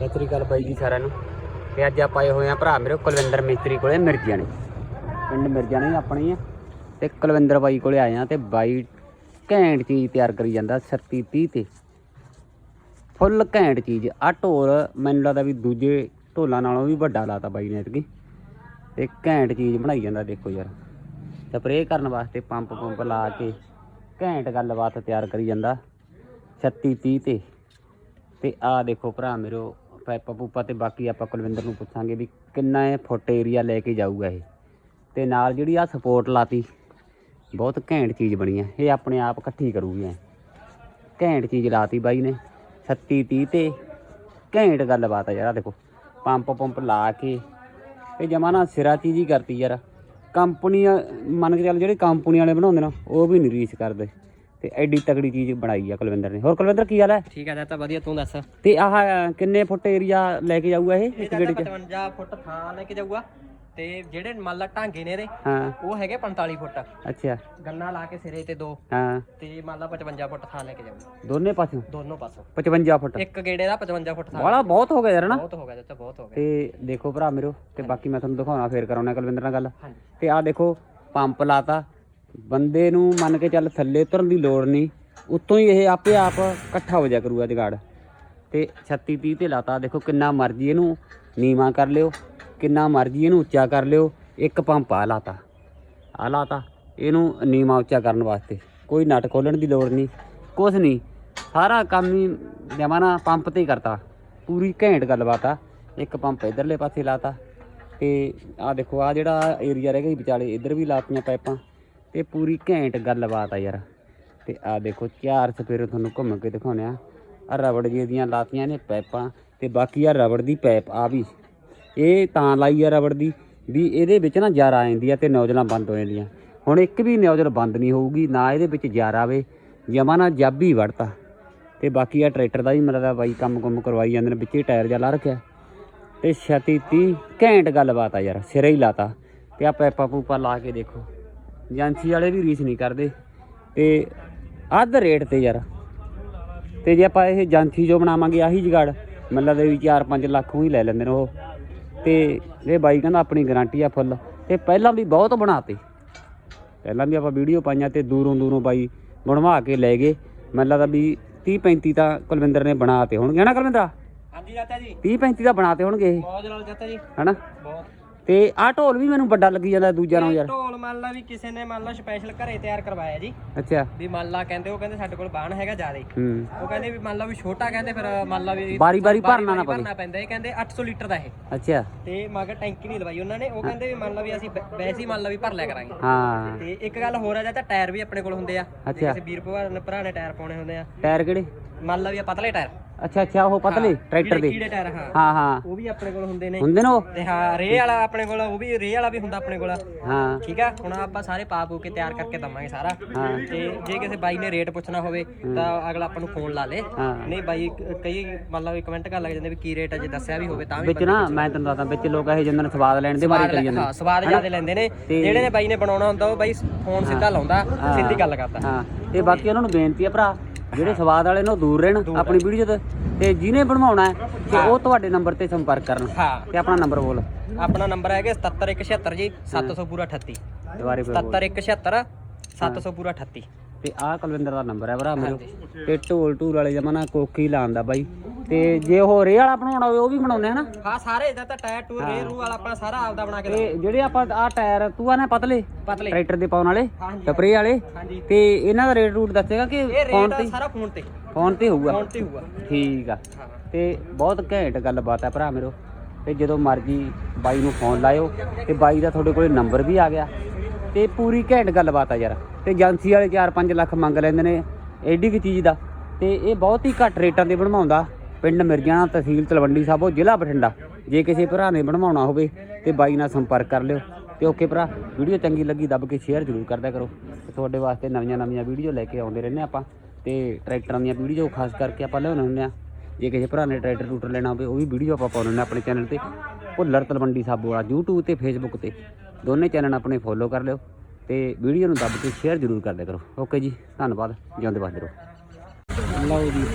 ਸਤਿ ਸ੍ਰੀ ਅਕਾਲ ਬਾਈ ਜੀ ਸਾਰਿਆਂ ਨੂੰ। ਤੇ ਅੱਜ ਆਪਾਂ ਆਏ ਹੋਏ ਆ ਭਰਾ ਮੇਰੇ ਕੁਲਵਿੰਦਰ ਮਿਸਤਰੀ ਕੋਲੇ ਮਿਰਜਾਣੇ ਪਿੰਡ ਮਿਰਜਾਣੇ ਆਪਣੀ। ਆ ਤੇ ਕੁਲਵਿੰਦਰ ਬਾਈ ਕੋਲੇ ਆਏ ਆ ਤੇ ਬਾਈ ਘੈਂਟ ਚੀਜ਼ ਤਿਆਰ ਕਰੀ ਜਾਂਦਾ 37 30 ਤੇ। ਫੁੱਲ ਘੈਂਟ ਚੀਜ਼। ਆ ਢੋਲ ਮੈਨੂੰ ਲੱਗਦਾ ਵੀ ਦੂਜੇ ਢੋਲਾਂ ਨਾਲੋਂ ਵੀ ਵੱਡਾ ਲਾਤਾ ਬਾਈ ਨੇ ਇਤਕੀ ਤੇ ਘੈਂਟ ਚੀਜ਼ ਬਣਾਈ ਜਾਂਦਾ ਦੇਖੋ ਯਾਰ। ਸਪਰੇਅ ਕਰਨ ਵਾਸਤੇ ਪੰਪ ਪੰਪ ਲਾ ਕੇ ਘੈਂਟ ਗੱਲਬਾਤ ਤਿਆਰ ਕਰੀ ਜਾਂਦਾ। 36 30 ਤੇ। ਤੇ ਆ ਦੇਖੋ ਭਰਾ ਮੇਰੋ ਪੈਪਾ ਪੂਪਾ ਤੇ ਬਾਕੀ ਆਪਾਂ ਕੁਲਵਿੰਦਰ ਨੂੰ ਪੁੱਛਾਂਗੇ ਵੀ ਕਿੰਨਾ ਇਹ ਫੁੱਟ ਏਰੀਆ ਲੈ ਕੇ ਜਾਊਗਾ ਇਹ। ਤੇ ਨਾਲ ਜਿਹੜੀ ਆ ਸਪੋਰਟ ਲਾਤੀ, ਬਹੁਤ ਘੈਂਟ ਚੀਜ਼ ਬਣੀ ਹੈ ਇਹ ਆਪਣੇ ਆਪ ਇਕੱਠੀ ਕਰੂਗੀ ਐ। ਘੈਂਟ ਚੀਜ਼ ਲਾਤੀ ਬਾਈ ਨੇ 36 30 ਤੇ ਘੈਂਟ ਗੱਲਬਾਤ ਆ ਯਾਰ ਦੇਖੋ, ਪੰਪ ਪੰਪ ਲਾ ਕੇ। ਇਹ ਜਮਾ ਨਾ ਸਿਰਾ ਚੀਜ਼ ਹੀ ਕਰਤੀ ਯਾਰ। ਕੰਪਨੀ ਮੰਨ ਕੇ ਚੱਲ ਜਿਹੜੇ ਕੰਪਨੀ ਵਾਲੇ ਬਣਾਉਂਦੇ ਨਾ, ਉਹ ਵੀ ਨਹੀਂ ਰੀਸ ਕਰਦੇ। ਤੇ ਐਡੀ ਤਕੜੀ ਚੀਜ਼ ਬਣਾਈ ਆ ਕੁਲਵਿੰਦਰ ਨੇ। ਹੋਰ ਕੁਲਵਿੰਦਰ ਕੀ ਹਾਲ ਹੈ? ਠੀਕ ਹੈ ਤਾਂ ਵਧੀਆ ਤੂੰ ਦੱਸ? ਤੇ ਆਹ ਕਿੰਨੇ ਫੁੱਟ ਏਰੀਆ ਲੈ ਕੇ ਜਾਊਗਾ ਇਹ? ਇੱਕ ਗੇੜੇ ਚ? 55 ਫੁੱਟ ਥਾਂ ਲੈ ਕੇ ਜਾਊਗਾ। ਤੇ ਜਿਹੜੇ ਮੰਨ ਲਾ ਢਾਂਗੇ ਨੇ ਇਹਦੇ ਹਾਂ। ਉਹ ਹੈਗੇ 45 ਫੁੱਟ। ਅੱਛਾ। ਗੰਨਾ ਲਾ ਕੇ ਸਿਰੇ ਤੇ ਦੋ। ਹਾਂ। ਤੇ ਮੰਨ ਲਾ 55 ਫੁੱਟ ਥਾਂ ਲੈ ਕੇ ਜਾਊਗਾ। ਦੋਨੇ ਪਾਸੋਂ ਦੋਨੋਂ ਪਾਸੋਂ 55 ਫੁੱਟ? ਇੱਕ ਗੇੜੇ ਦਾ 55 ਫੁੱਟ ਥਾਂ। ਵਾਲਾ ਬਹੁਤ ਹੋ ਗਿਆ ਯਾਰ ਨਾ ਬਹੁਤ ਹੋ ਗਿਆ ਤੇ ਬਹੁਤ ਹੋ ਗਿਆ। ਤੇ ਦੇਖੋ ਭਰਾ ਮੇਰੋ ਤੇ ਬਾਕੀ ਮੈਂ ਤੁਹਾਨੂੰ ਦਿਖਾਉਣਾ ਫੇਰ ਕਰਾਉਣਾ ਕੁਲਵਿੰਦਰ ਨਾਲ ਗੱਲ। ਹਾਂਜੀ। ਤੇ ਆਹ ਦੇਖੋ ਪੰਪ ਲਾਤਾ। ਬੰਦੇ ਨੂੰ ਮੰਨ ਕੇ ਚੱਲ ਥੱਲੇ ਉਤਰਨ ਦੀ ਲੋੜ ਨਹੀਂ। ਉੱਤੋਂ ਹੀ ਇਹ ਆਪੇ ਆਪ ਇਕੱਠਾ ਹੋ ਜਾ ਕਰੂਗਾ ਜਗਾੜ ਤੇ 36 30 ਤੇ ਲਾਤਾ। ਦੇਖੋ ਕਿੰਨਾ ਮਰਜ਼ੀ ਇਹਨੂੰ ਨੀਵਾ ਕਰ ਲਿਓ, ਕਿੰਨਾ ਮਰਜ਼ੀ ਇਹਨੂੰ ਉੱਚਾ ਕਰ ਲਿਓ। ਇੱਕ ਪੰਪ ਆ ਲਾਤਾ। ਆ ਲਾਤਾ। ਇਹਨੂੰ ਨੀਵਾ ਉੱਚਾ ਕਰਨ ਵਾਸਤੇ। ਕੋਈ ਨਟ ਖੋਲਣ ਦੀ ਲੋੜ ਨਹੀਂ। ਕੁਛ ਨਹੀਂ। ਸਾਰਾ ਕੰਮ ਹੀ ਜਮਾਨਾ ਪੰਪ ਤੇ ਹੀ ਕਰਤਾ। ਪੂਰੀ ਘੈਂਟ ਗੱਲਬਾਤ ਆ। ਇੱਕ ਪੰਪ ਇਧਰਲੇ ਪਾਸੇ ਲਾਤਾ। ਤੇ ਆ ਦੇਖੋ ਆ ਜਿਹੜਾ ਏਰੀਆ ਰਹਿ ਗਿਆ ਸੀ ਵਿਚਾਲੇ, ਇੱਧਰ ਵੀ ਲਾਤੀਆਂ ਪਾਈਪਾਂ। ਤੇ ਪੂਰੀ ਘੈਂਟ ਗੱਲਬਾਤ ਆ ਯਾਰ। ਤੇ ਆ ਦੇਖੋ, ਚਾਰ ਸਪੇਰੇ ਤੁਹਾਨੂੰ ਘੁੰਮ ਕੇ ਦਿਖਾਉਣੇ ਆ। ਆ ਰਬੜ ਜੀ ਦੀਆਂ ਲਾਤੀਆਂ ਨੇ ਪੈਪਾਂ, ਤੇ ਬਾਕੀ ਆ ਰਬੜ ਦੀ ਪੈਪ ਆ ਵੀ। ਇਹ ਤਾਂ ਲਾਈ ਆ ਰਬੜ ਦੀ, ਵੀ ਇਹਦੇ ਵਿੱਚ ਨਾ ਜਾਰ ਆ ਜਾਂਦੀ ਆ ਤੇ ਨੌਜਲਾਂ ਬੰਦ ਹੋ ਜਾਂਦੀਆਂ। ਹੁਣ ਇੱਕ ਵੀ ਨੌਜਲ ਬੰਦ ਨਹੀਂ ਹੋਊਗੀ, ਨਾ ਇਹਦੇ ਵਿੱਚ ਜਾਰ ਆਵੇ ਜਮਾ ਨਾ ਜਾਬੀ ਵੜਤਾ। ਤੇ ਬਾਕੀ ਆ ਟਰੈਕਟਰ ਦਾ ਵੀ ਮਤਲਬ ਬਾਈ ਕੰਮ ਕੁਮ ਕਰਵਾਈ ਜਾਂਦੇ ਨੇ, ਵਿੱਚੇ ਟਾਇਰ ਜਾ ਲਾ ਰੱਖਿਆ। ਤੇ 36 30 ਘੈਂਟ ਗੱਲਬਾਤ ਆ ਯਾਰ, ਸਿਰੇ ਹੀ ਲਾਤਾ। ਤੇ ਆ ਪੈਪਾ ਪੂਪਾ ਲਾ ਕੇ ਦੇਖੋ। ਏਜੰਸੀ ਵਾਲੇ ਵੀ ਰੀਸ ਨਹੀਂ ਕਰਦੇ। ਤੇ ਅੱਧ ਰੇਟ ਤੇ ਯਾਰ। ਤੇ ਜੇ ਆਪਾਂ ਇਹ ਏਜੰਸੀ ਜੋ ਬਣਾਵਾਂਗੇ ਆਹੀ ਜਗਾੜ ਮੈਨੂੰ ਲੱਗਦਾ ਵੀ 4-5 ਲੱਖ ਹੀ ਲੈ ਲੈਂਦੇ ਨੇ ਉਹ। ਤੇ ਇਹ ਬਾਈ ਕਹਿੰਦਾ ਆਪਣੀ ਗਾਰੰਟੀ ਆ ਫੁੱਲ ਤੇ ਪਹਿਲਾਂ ਵੀ ਬਹੁਤ ਬਣਾਤੇ। ਪਹਿਲਾਂ ਵੀ ਆਪਾਂ ਵੀਡੀਓ ਪਾਈਆਂ ਤੇ ਦੂਰੋਂ ਦੂਰੋਂ ਬਾਈ ਬਣਵਾ ਕੇ ਲੈ ਗਏ। ਮੈਨੂੰ ਲੱਗਦਾ ਵੀ 30 35 ਤਾਂ ਕੁਲਵਿੰਦਰ ਨੇ ਬਣਾਤੇ ਹੋਣਗੇ। ਹਨਾ ਕੁਲਵਿੰਦਰਾ? ਹਾਂਜੀ ਚਾਚਾ ਜੀ। 30 35 ਤਾਂ ਬਣਾਤੇ ਹੋਣਗੇ ਇਹ। ਮੌਜ ਨਾਲ ਚਾਚਾ ਜੀ। ਹਨਾ ਬਹੁਤ। ਤੇ ਆਹ ਢੋਲ ਵੀ ਮੈਨੂੰ ਵੱਡਾ ਲੱਗੀ ਜਾਂਦਾ ਦੂਜਾ ਨਾਲੋਂ ਯਾਰ। ਢੋਲ ਮੰਨ ਲਾ ਵੀ ਕਿਸੇ ਨੇ ਮੰਨ ਲਾ ਸਪੈਸ਼ਲ ਘਰੇ ਤਿਆਰ ਕਰਵਾਇਆ ਜੀ। ਅੱਛਾ। ਵੀ ਮੰਨ ਲਾ ਕਹਿੰਦੇ ਉਹ ਕਹਿੰਦੇ ਸਾਡੇ ਕੋਲ ਬਾਣ ਹੈਗਾ ਜ਼ਿਆਦੇ। ਹੂੰ। ਉਹ ਕਹਿੰਦੇ ਵੀ ਮੰਨ ਲਾ ਵੀ ਛੋਟਾ ਕਹਿੰਦੇ ਫਿਰ ਮੰਨ ਲਾ ਵੀ ਬਾਰੀ ਬਾਰੀ ਭਰਨਾ ਨਾ ਪਵੇ। ਭਰਨਾ ਪੈਂਦਾ ਇਹ ਕਹਿੰਦੇ 800 ਲੀਟਰ ਦਾ ਇਹ। ਅੱਛਾ। ਤੇ ਮਗਰ ਟੈਂਕੀ ਨਹੀਂ ਲਵਾਈ ਉਹਨਾਂ ਨੇ ਉਹ ਕਹਿੰਦੇ ਵੀ ਮੰਨ ਲਾ ਵੀ ਅਸੀਂ ਵੈ- ਵੈਸੇ ਹੀ ਮੰਨ ਲਾ ਵੀ ਭਰ ਲਿਆ ਕਰਾਂਗੇ। ਹਾਂ। ਤੇ ਇੱਕ ਗੱਲ ਹੋਰ ਆ ਚਾਚਾ ਟਾਇਰ ਵੀ ਆਪਣੇ ਕੋਲ ਹੁੰਦੇ ਆ। ਜੇ ਅੱਛਾ। ਕਿਸੇ ਵੀਰ ਭਰਾ ਨੇ ਭਰਾ ਨੇ ਟਾਇਰ ਪਾਉਣੇ ਹੁੰਦੇ ਆ। ਟਾਇਰ ਕਿਹੜੇ? ਮੰਨ ਲਾ ਵੀ ਆ ਪਤਲੇ ਟਾਇਰ। ਅੱਛਾ ਅੱਛਾ ਉਹ ਪਤਲੇ ਟਰੈਕਟਰ ਦੇ। ਕੀੜੇ ਟਾਇਰ ਹਾਂ। ਹਾਂ ਹਾਂ। ਉਹ ਵੀ ਆਪਣੇ ਕੋਲ ਹੁੰਦੇ ਨੇ। ਹੁੰਦੇ ਨੇ ਉਹ? ਤੇ ਹਾਂ ਰੇ ਵਾਲਾ ਆਪਣੇ ਕੋਲ ਉਹ ਵੀ ਰੇ ਵਾਲਾ ਵੀ ਹੁੰਦਾ ਆਪਣੇ ਕੋਲ। ਹਾਂ। ਠੀਕ ਆ? ਹੁਣ ਆਪਾਂ ਸਾਰੇ ਪਾ ਪੂ ਕੇ ਤਿਆਰ ਕਰਕੇ ਦਵਾਂਗੇ ਸਾਰਾ। ਤੇ ਜੇ ਕਿਸੇ ਬਾਈ ਨੇ ਰੇਟ ਪੁੱਛਣਾ ਹੋਵੇ ਤਾਂ ਅਗਲਾ ਆਪਾਂ ਨੂੰ ਫੋਨ ਲਾ ਲੇ। ਨਹੀਂ ਬਾਈ ਕਈ ਵੀ ਕਮੈਂਟ ਕਰ ਲੱਗ ਜਾਂਦੇ ਵੀ ਕੀ ਰੇਟ ਆ ਜੇ ਦੱਸਿਆ ਵੀ ਹੋਵੇ ਤਾਂ ਵੀ ਵਿੱਚ ਨਾ ਮੈਂ ਤੈਨੂੰ ਦੱਸਦਾ ਵਿੱਚ ਲੋਕ ਇਹ ਜਿੰਨਾਂ ਨੂੰ ਸਵਾਦ ਲੈਣ ਦੇ ਮਾਰੇ ਕਰੀ ਜਾਂਦੇ ਹਾਂ ਸਵਾਦ ਜ਼ਿਆਦਾ ਲੈਂਦੇ ਨੇ। ਜਿਹੜੇ ਨੇ ਬਾਈ ਨੇ ਬਣਾਉਣਾ ਹੁੰਦਾ ਉਹ ਬਾਈ ਫੋਨ ਸਿੱਧਾ ਲਾਉਂਦਾ। ਸਿੱਧੀ ਗੱਲ ਕਰਦਾ। ਹਾਂ। ਤੇ ਬਾਕੀ ਉਹਨਾਂ ਨੂੰ ਬੇਨਤੀ ਹੈ ਭਰਾ ਜਿਹੜੇ ਸਵਾਦ ਵਾਲੇ ਨੇ ਉਹ ਦੂਰ ਰਹਿਣ ਆਪਣੀ ਵੀਡੀਓ ਤੋਂ ਤੇ ਜਿਹਨੇ ਬਣਵਾਉਣਾ ਹੈ ਤੇ ਉਹ ਤੁਹਾਡੇ ਨੰਬਰ ਤੇ ਸੰਪਰਕ ਕਰਨ। ਹਾਂ। ਤੇ ਆਪਣਾ ਨੰਬਰ ਬੋਲ। ਆਪਣਾ ਨੰਬਰ ਹੈਗਾ 77176 ਜੀ 700 ਪੂਰਾ 38 ਦੁਬਾਰੇ ਫਿਰ ਬੋਲ। 77176 700 ਪੂਰਾ 38 ਤੇ ਆਹ ਕੁਲਵਿੰਦਰ ਦਾ ਨੰਬਰ ਹੈ ਭਰਾ ਮੇਰੇ ਤੇ ਢੋਲ ਢੂਲ ਵਾਲੇ ਜਮਾਨਾ ਕੋਕੀ ਲਾਉਂਦਾ ਬਾਈ। ਤੇ ਜੇ ਉਹ ਰੇ ਵਾਲਾ ਬਣਾਉਣਾ ਹੋਵੇ ਉਹ ਵੀ ਬਣਾਉਂਦੇ ਹਨਾ ਹਾਂ ਸਾਰੇ ਇਹਦਾ ਤਾਂ ਟਾਇਰ ਟੂ ਰੇ ਰੂ ਵਾਲਾ ਆਪਣਾ ਸਾਰਾ ਆਪਦਾ ਬਣਾ ਕੇ ਤੇ ਜਿਹੜੇ ਆਪਾਂ ਆ ਟਾਇਰ ਤੂੰ ਆ ਨਾ ਪਤਲੇ ਪਤਲੇ। ਟਰੈਕਟਰ ਦੇ ਪਾਉਣ ਵਾਲੇ ਸਪਰੇ ਵਾਲੇ। ਤੇ ਇਹਨਾਂ ਦਾ ਰੇਟ ਰੂਟ ਦੱਸੇਗਾ ਕਿ ਫੋਨ ਤੇ ਸਾਰਾ ਫੋਨ ਤੇ। ਫੋਨ ਤੇ ਹੋਊਗਾ। ਫੋਨ ਤੇ ਹੋਊਗਾ। ਠੀਕ ਆ। ਤੇ ਬਹੁਤ ਘੈਂਟ ਗੱਲਬਾਤ ਹੈ ਭਰਾ ਮੇਰੋ। ਤੇ ਜਦੋਂ ਮਰਜ਼ੀ ਬਾਈ ਨੂੰ ਫੋਨ ਲਾਇਓ ਤੇ ਬਾਈ ਦਾ ਤੁਹਾਡੇ ਕੋਲੇ ਨੰਬਰ ਵੀ ਆ ਗਿਆ। ਤੇ ਪੂਰੀ ਘੈਂਟ ਗੱਲਬਾਤ ਆ ਯਾਰ। ਤੇ ਏਜੰਸੀ ਵਾਲੇ 4-5 ਲੱਖ ਮੰਗ ਲੈਂਦੇ ਨੇ ਐਡੀ ਕੀ ਚੀਜ਼ ਦਾ। ਤੇ ਇਹ ਬਹੁਤ ਹੀ ਘੱਟ ਰੇਟਾਂ ਤੇ ਬਣਵਾਉਂਦਾ। ਪਿੰਡ ਮਿਰਜਾਣਾ ਤਹਿਸੀਲ ਤਲਵੰਡੀ ਸਾਬੋ ਜ਼ਿਲ੍ਹਾ ਬਠਿੰਡਾ। ਜੇ ਕਿਸੇ ਭਰਾ ਨੇ ਬਣਵਾਉਣਾ ਹੋਵੇ ਤੇ ਬਾਈ ਨਾਲ ਸੰਪਰਕ ਕਰ ਲਿਓ। ਤੇ ਓਕੇ ਭਰਾ, ਵੀਡੀਓ ਚੰਗੀ ਲੱਗੀ ਦੱਬ ਕੇ ਸ਼ੇਅਰ ਜ਼ਰੂਰ ਕਰਦਿਆ ਕਰੋ। ਤੇ ਤੁਹਾਡੇ ਵਾਸਤੇ ਨਵੀਆਂ ਨਵੀਆਂ ਵੀਡੀਓ ਲੈ ਕੇ ਆਉਂਦੇ ਰਹਿੰਦੇ ਆਪਾਂ। ਤੇ ਟਰੈਕਟਰਾਂ ਦੀਆਂ ਵੀਡੀਓ, ਖਾਸ ਕਰਕੇ ਆਪਾਂ ਲਿਆਉਂਦੇ ਹੁੰਦੇ ਆ ਜੇ ਕਿਸੇ ਭਰਾ ਨੇ ਟਰੈਕਟਰ ਟੂਟਰ ਲੈਣਾ ਹੋਵੇ, ਉਹ ਵੀ ਵੀਡੀਓ ਆਪਾਂ ਪਾਉਂਦੇ ਨੇ ਆਪਣੇ ਚੈਨਲ ਤੇ। ਭੁੱਲਰ ਤਲਵੰਡੀ ਸਾਬੋ ਵਾਲਾ YouTube ਤੇ Facebook ਤੇ। ਦੋਨੇ ਚੈਨਲ ਆਪਣੇ ਫੋਲੋ ਕਰ ਲਿਓ। ਤੇ ਵੀਡੀਓ ਨੂੰ ਦੱਬ ਕੇ ਸ਼ੇਅਰ ਜ਼ਰੂਰ ਕਰਦਿਆ ਕਰੋ। ਓਕੇ ਜੀ, ਧੰਨਵਾਦ। ਜਿਉਂਦੇ ਵਸਦੇ ਰਹੋ। ਲਓ ਜੀ।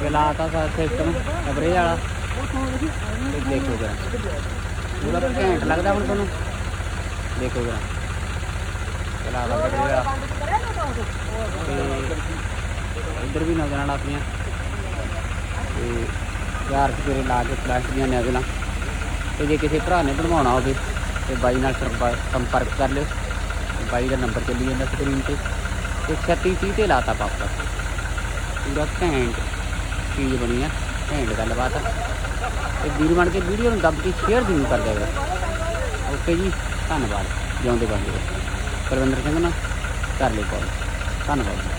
ਚਲਾਤਾ ਸਾ ਸਿਸਟਮ ਕਬਰੇ ਵਾਲਾ। ਤੇ ਦੇਖੋ ਜਰਾ। ਪੂਰਾ ਘੈਂਟ ਲੱਗਦਾ ਹੁਣ ਤੁਹਾਨੂੰ। ਦੇਖੋ ਜਰਾ। ਚਲਾਤਾ ਕਬਰੇ ਵਾਲਾ। ਤੇ ਇੱਧਰ ਵੀ ਨਜ਼ਰਾਂ ਆਉਂਦੀਆਂ ਤੇ ਯਾਰ ਤੇਰੇ ਲਾ ਕੇ ਫਲੈਸ਼ ਦੀਆਂ ਨਜ਼ਰਾਂ ਤੇ ਜੇ ਕਿਸੇ ਭਰਾ ਨੇ ਬਣਵਾਉਣਾ ਹੋਵੇ, ਤੇ ਬਾਈ ਨਾਲ ਸੰਪਰ- ਸੰਪਰਕ ਕਰ ਲਿਓ। ਬਾਈ ਦਾ ਨੰਬਰ ਚੱਲੀ ਜਾਂਦਾ ਸਕਰੀਨ ਤੇ। ਤੇ 36 30 ਤੇ ਲਾਤਾ ਪਾਪਾ ਪੂਰਾ ਘੈਂਟ ਚੀਜ਼ ਬਣੀ ਆ, ਘੈਂਟ ਗੱਲਬਾਤ ਆ। ਤੇ ਵੀਰ ਬਣ ਕੇ ਵੀਡੀਓ ਨੂੰ ਦੱਬ ਕੇ ਸ਼ੇਅਰ ਜ਼ਰੂਰ ਕਰ ਦਿਆ ਓਕੇ ਜੀ, ਧੰਨਵਾਦ ਜਿਉਂਦੇ ਬਣਦੇ ਰਹੋ। ਪਰਵਿੰਦਰ ਸਿੰਘ ਨਾ ਕਰ ਲਿਓ ਕਾਲ ਧੰਨਵਾਦ ਜੀ